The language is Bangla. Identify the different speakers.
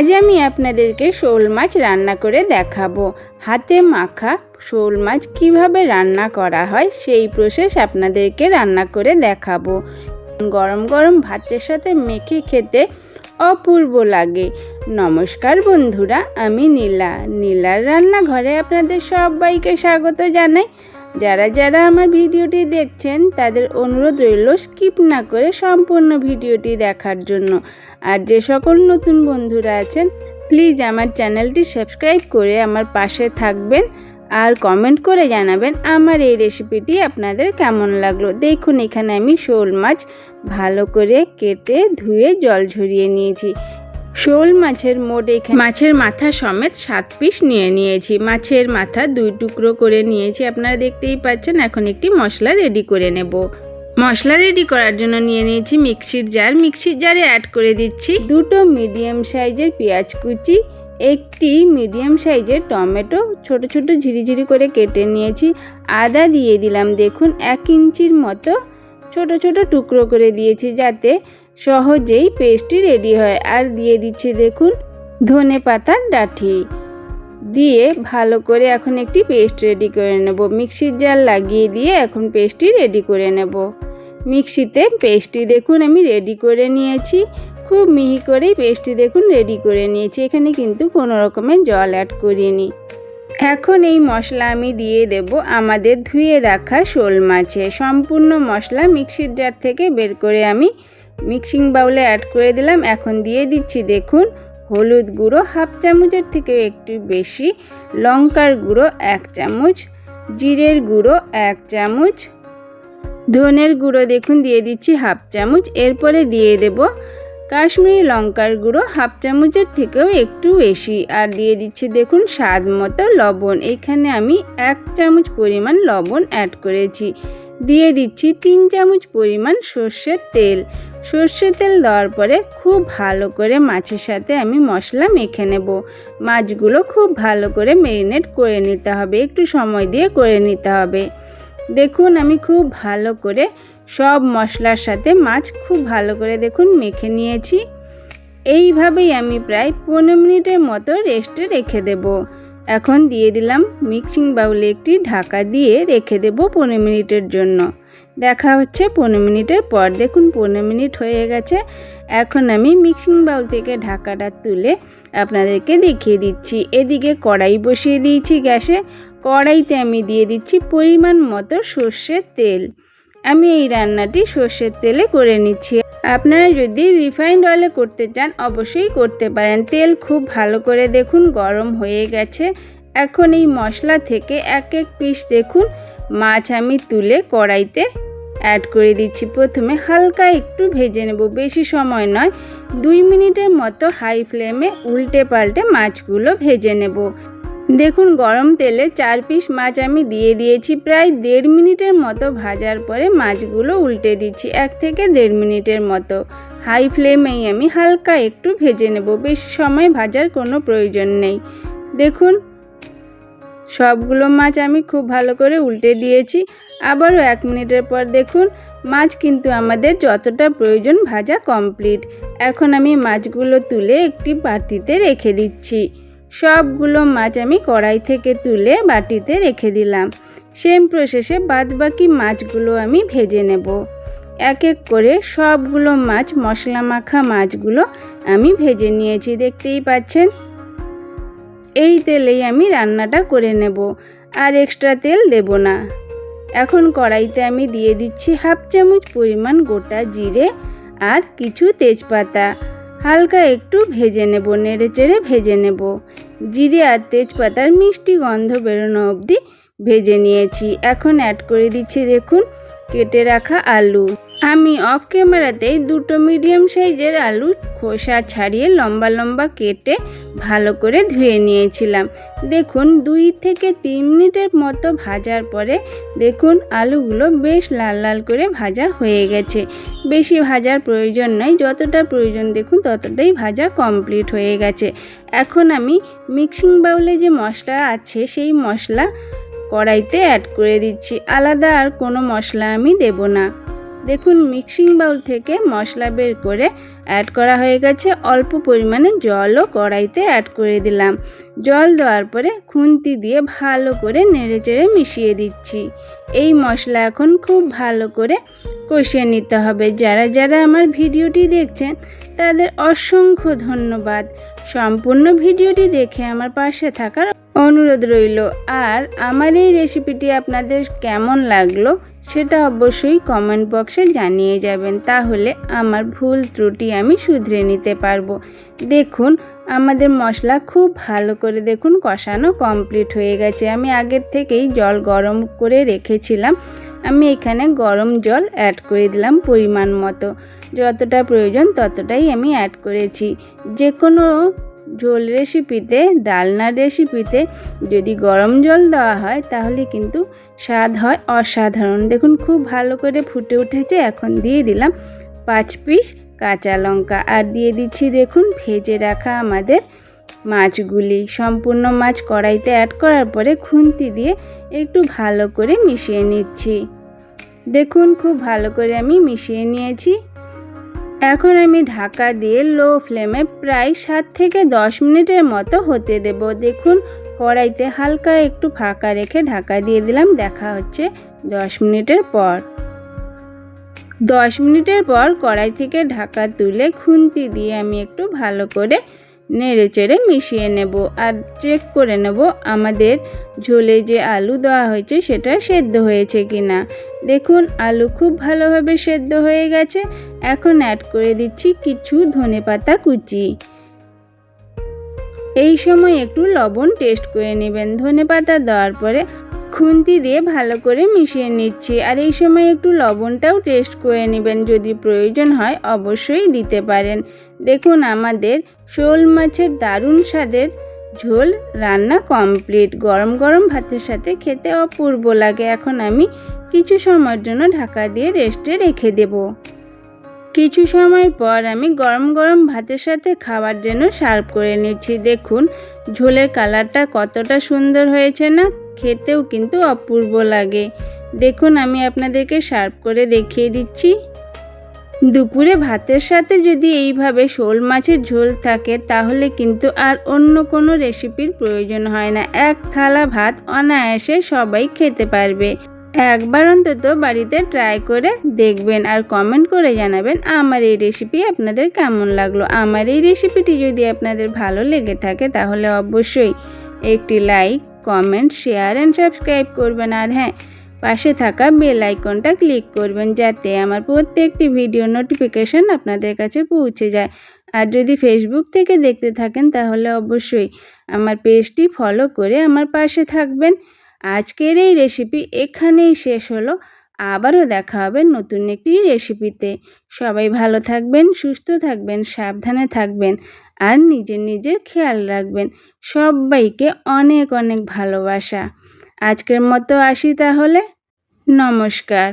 Speaker 1: আজ আমি আপনাদেরকে শোল মাছ রান্না করে দেখাবো। হাতে মাখা শোল মাছ কীভাবে রান্না করা হয় সেই প্রসেস আপনাদেরকে রান্না করে দেখাবো। গরম গরম ভাতের সাথে মেখে খেতে অপূর্ব লাগে। নমস্কার বন্ধুরা, আমি নীলা। নীলার রান্নাঘরে আপনাদের সবাইকে স্বাগত জানাই। যারা যারা আমার ভিডিওটি দেখছেন, তাদের অনুরোধ রইল স্কিপ না করে সম্পূর্ণ ভিডিওটি দেখার জন্য। আর যে সকল নতুন বন্ধুরা আছেন প্লিজ আমার চ্যানেলটি সাবস্ক্রাইব করে আমার পাশে থাকবেন আর কমেন্ট করে জানাবেন আমার এই রেসিপিটি আপনাদের কেমন লাগল। দেখুন, এখানে আমি শোল মাছ ভালো করে কেটে ধুয়ে জল ঝরিয়ে নিয়েছি। শোল মাছের মোট এখানে মাছের মাথা সমেত সাত পিস নিয়ে নিয়েছি। মাছের মাথা দুই টুকরো করে নিয়েছি। আপনারা দেখতেই পাচ্ছেন, এখন একটি মশলা রেডি করে নেব। মশলা রেডি করার জন্য নিয়ে নিয়েছি মিক্সির জার মিক্সির জারে অ্যাড করে দিচ্ছি দুটো মিডিয়াম সাইজের পেঁয়াজ কুচি, একটি মিডিয়াম সাইজের টমেটো, ছোট ছোট ঝিরিঝিরি করে কেটে নিয়েছি। আদা দিয়ে দিলাম, দেখুন, এক ইঞ্চির মতো ছোট ছোট টুকরো করে দিয়েছি যাতে সহজেই পেস্টটি রেডি হয়। আর দিয়ে দিচ্ছি দেখুন ধনে পাতার ডাঁটি দিয়ে ভালো করে এখন একটি পেস্ট রেডি করে নেব। মিক্সির জাল লাগিয়ে দিয়ে এখন পেস্টটি রেডি করে নেব। মিক্সিতে পেস্টটি দেখুন আমি রেডি করে নিয়েছি। খুব মিহি করেই পেস্টটি দেখুন রেডি করে নিয়েছি। এখানে কিন্তু কোনো রকমের জল অ্যাড করিনি। এখন এই মশলা আমি দিয়ে দেব আমাদের ধুয়ে রাখা শোল মাছে। সম্পূর্ণ মশলা মিক্সির জার থেকে বের করে আমি মিক্সিং বাউলে অ্যাড করে দিলাম। এখন দিয়ে দিচ্ছি, দেখুন, হলুদ গুঁড়ো হাফ চামচের থেকে একটু বেশি, লঙ্কার গুঁড়ো এক চামচ, জিরের গুঁড়ো এক চামচ, ধনের গুঁড়ো দেখুন, দিয়ে দিচ্ছি হাফ চামচ। এরপরে দিয়ে দেব কাশ্মীরি লঙ্কার গুঁড়ো হাফ চামচের থেকেও একটু বেশি। আর দিয়ে দিচ্ছি, দেখুন, স্বাদ মতো লবণ। এখানে আমি এক চামচ পরিমাণ লবণ অ্যাড করেছি। দিয়ে দিচ্ছি তিন চামচ পরিমাণ সর্ষের তেল। সর্ষের তেল দেওয়ার পরে খুব ভালো করে মাছের সাথে আমি মশলা মেখে নেব। মাছগুলো খুব ভালো করে মেরিনেট করে নিতে হবে। একটু সময় দিয়ে করে নিতে হবে। দেখুন, আমি খুব ভালো করে সব মশলার সাথে মাছ খুব ভালো করে দেখুন মেখে নিয়েছি। এইভাবেই আমি প্রায় পনেরো মিনিটের মতো রেস্টে রেখে দেব। এখন দিয়ে দিলাম মিক্সিং বাউলে একটি ঢাকা দিয়ে রেখে দেব পনেরো মিনিটের জন্য। দেখা হচ্ছে পনেরো মিনিটের পর। দেখুন, পনেরো মিনিট হয়ে গেছে। এখন আমি মিক্সিং বাউল থেকে ঢাকাটা তুলে আপনাদেরকে দেখিয়ে দিচ্ছি। এদিকে কড়াই বসিয়ে দিয়েছি গ্যাসে। কড়াইতে আমি দিয়ে দিচ্ছি পরিমাণ মতো সর্ষের তেল। আমি এই রান্নাটি সর্ষের তেলে করে নিচ্ছি। আপনারা যদি রিফাইন্ড অয়েলে করতে চান, অবশ্যই করতে পারেন। তেল খুব ভালো করে দেখুন, গরম হয়ে গেছে। এখন এই মশলা থেকে এক এক পিস দেখুন। মাছ আমি তুলে কড়াইতে অ্যাড করে দিচ্ছি। প্রথমে হালকা একটু ভেজে নেব। বেশি সময় নয়, দুই মিনিটের মতো হাই ফ্লেমে উল্টে পাল্টে মাছগুলো ভেজে নেব। দেখুন, গরম তেলে চার পিস মাছ আমি দিয়ে দিয়েছি। প্রায় দেড় মিনিটের মতো ভাজার পরে মাছগুলো উল্টে দিচ্ছি, এক থেকে দেড় মিনিটের মতো। হাই ফ্লেমেই আমি হালকা একটু ভেজে নেব। বেশি সময় ভাজার কোনো প্রয়োজন নেই। দেখুন, সবগুলো মাছ আমি খুব ভালো করে উল্টে দিয়েছি। আবারও এক মিনিটের পর দেখুন, মাছ কিন্তু আমাদের যতটা প্রয়োজন ভাজা কমপ্লিট এখন আমি মাছগুলো তুলে একটি বাটিতে রেখে দিচ্ছি। সবগুলো মাছ আমি কড়াই থেকে তুলে বাটিতে রেখে দিলাম। সেম প্রসেসে বাদবাকি মাছগুলো আমি ভেজে নেব। এক এক করে সবগুলো মাছ, মশলা মাখা মাছগুলো আমি ভেজে নিয়েছি, দেখতেই পাচ্ছেন? এই তেলেই আমি রান্নাটা করে নেব, আর এক্সট্রা তেল দেব না। এখন কড়াইতে আমি দিয়ে দিচ্ছি হাফ চামচ পরিমাণ গোটা জিরে আর কিছু তেজপাতা। হালকা একটু ভেজে নেব নেড়ে চেড়ে ভেজে নেব। জিরে আর তেজপাতার মিষ্টি গন্ধ বেরোনো অবধি ভেজে নিয়েছি। এখন অ্যাড করে দিচ্ছি দেখুন, কেটে রাখা আলু। আমি অফ ক্যামেরাতেই দুটো মিডিয়াম সাইজের আলু খোসা ছাড়িয়ে লম্বা লম্বা কেটে ভালো করে ধুয়ে নিয়েছিলাম। দেখুন, দুই থেকে তিন মিনিটের মতো ভাজার পরে দেখুন, আলুগুলো বেশ লাল লাল করে ভাজা হয়ে গেছে। বেশি ভাজার প্রয়োজন নয় যতটা প্রয়োজন দেখুন, ততটাই ভাজা কমপ্লিট হয়ে গেছে। এখন আমি মিক্সিং বাউলে যে মশলা আছে, সেই মশলা কড়াইতে অ্যাড করে দিচ্ছি। আলাদা আর কোনো মশলা আমি দেব না। দেখুন মিক্সিং বাউল থেকে মশলা বের করে অ্যাড করা হয়ে গেছে। অল্প পরিমাণে জলও কড়াইতে অ্যাড করে দিলাম। জল দেওয়ার পরে খুন্তি দিয়ে ভালো করে নেড়েচেড়ে মিশিয়ে দিচ্ছি। এই মশলা এখন খুব ভালো করে কষিয়ে নিতে হবে। যারা যারা আমার ভিডিওটি দেখছেন, তাদের অসংখ্য ধন্যবাদ। সম্পূর্ণ ভিডিওটি দেখে আমার পাশে থাকার অনুরোধ রইল। আর আমার এই রেসিপিটি আপনাদের কেমন লাগল সেটা অবশ্যই কমেন্ট বক্সে জানিয়ে যাবেন, তাহলে আমার ভুল ত্রুটি আমি শুধরে নিতে পারব। দেখুন, আমাদের মশলা খুব ভালো করে দেখুন কষানো কমপ্লিট হয়ে গেছে। আমি আগের থেকেই জল গরম করে রেখেছিলাম। আমি এখানে গরম জল অ্যাড করে দিলাম পরিমাণ মতো। যতটা প্রয়োজন ততটাই আমি অ্যাড করেছি। যে কোনো ঝোল রেসিপিতে ডালনার রেসিপিতে যদি গরম জল দেওয়া হয়, তাহলে কিন্তু স্বাদ হয় অসাধারণ। দেখুন, খুব ভালো করে ফুটে উঠেছে। এখন দিয়ে দিলাম পাঁচ পিস কাঁচা লঙ্কা। আর দিয়ে দিচ্ছি, দেখুন, ভেজে রাখা আমাদের মাছগুলি। সম্পূর্ণ মাছ কড়াইতে অ্যাড করার পরে খুন্তি দিয়ে একটু ভালো করে মিশিয়ে নিচ্ছি। দেখুন, খুব ভালো করে আমি মিশিয়ে নিয়েছি। এখন আমি ঢাকা দিয়ে লো ফ্লেমে প্রায় সাত থেকে দশ মিনিটের মতো হতে দেব। দেখুন, কড়াইতে হালকা একটু ফাঁকা রেখে ঢাকা দিয়ে দিলাম, দেখা হচ্ছে দশ মিনিটের পর। দশ মিনিটের পর কড়াই থেকে ঢাকা তুলে খুন্তি দিয়ে আমি একটু ভালো করে নেড়ে চেড়ে মিশিয়ে নেব আর চেক করে নেব আমাদের ঝোলে যে আলু দেওয়া হয়েছে সেটা সেদ্ধ হয়েছে কি না দেখুন, আলু খুব ভালোভাবে সেদ্ধ হয়ে গেছে। এখন অ্যাড করে দিচ্ছি কিছু ধনে পাতা কুচি। এই সময় একটু লবণ টেস্ট করে নেবেন। ধনে পাতা দেওয়ার পরে খুন্তি দিয়ে ভালো করে মিশিয়ে নিচ্ছি। আর এই সময় একটু লবণটাও টেস্ট করে নেবেন। যদি প্রয়োজন হয়, অবশ্যই দিতে পারেন। দেখুন আমাদের শোল মাছের দারুণ স্বাদের ঝোল, রান্না কমপ্লিট গরম গরম ভাতের সাথে খেতে অপূর্ব লাগে। এখন আমি কিছু সময়ের জন্য ঢাকা দিয়ে রেস্টে রেখে দেব। কিছু সময় পর আমি গরম গরম ভাতের সাথে খাওয়ার জন্য সার্ভ করে নিচ্ছি। দেখুন, ঝোলের কালারটা কতটা সুন্দর হয়েছে না? খেতেও কিন্তু অপূর্ব লাগে। দেখুন, আমি আপনাদেরকে সার্ভ করে দেখিয়ে দিচ্ছি। দুপুরে ভাতের সাথে যদি এইভাবে শোল মাছের ঝোল থাকে, তাহলে কিন্তু আর অন্য কোনো রেসিপির প্রয়োজন হয় না। এক থালা ভাত অনায়াসে সবাই খেতে পারবে। একবার অন্তত বাড়িতে ট্রাই করে দেখবেন আর কমেন্ট করে জানাবেন, আমার এই রেসিপি আপনাদের কেমন লাগল? আমার এই রেসিপিটি যদি আপনাদের ভালো লেগে থাকে, তাহলে অবশ্যই একটি like, comment, share and subscribe করবেন। আর হ্যাঁ পাশে থাকা বেল আইকনটা ক্লিক করবেন যাতে আমার প্রত্যেকটি ভিডিও নোটিফিকেশান আপনাদের কাছে পৌঁছে যায়। আর যদি ফেসবুক থেকে দেখতে থাকেন তাহলে অবশ্যই আমার পেজটি ফলো করে আমার পাশে থাকবেন। আজকের এই রেসিপি এখানেই শেষ হলো। আবারও দেখা হবে নতুন একটি রেসিপিতে সবাই ভালো থাকবেন, সুস্থ থাকবেন, সাবধানে থাকবেন আর নিজের নিজের খেয়াল রাখবেন। সবাইকে অনেক অনেক ভালোবাসা। আজকের মতো আসি তাহলে। নমস্কার।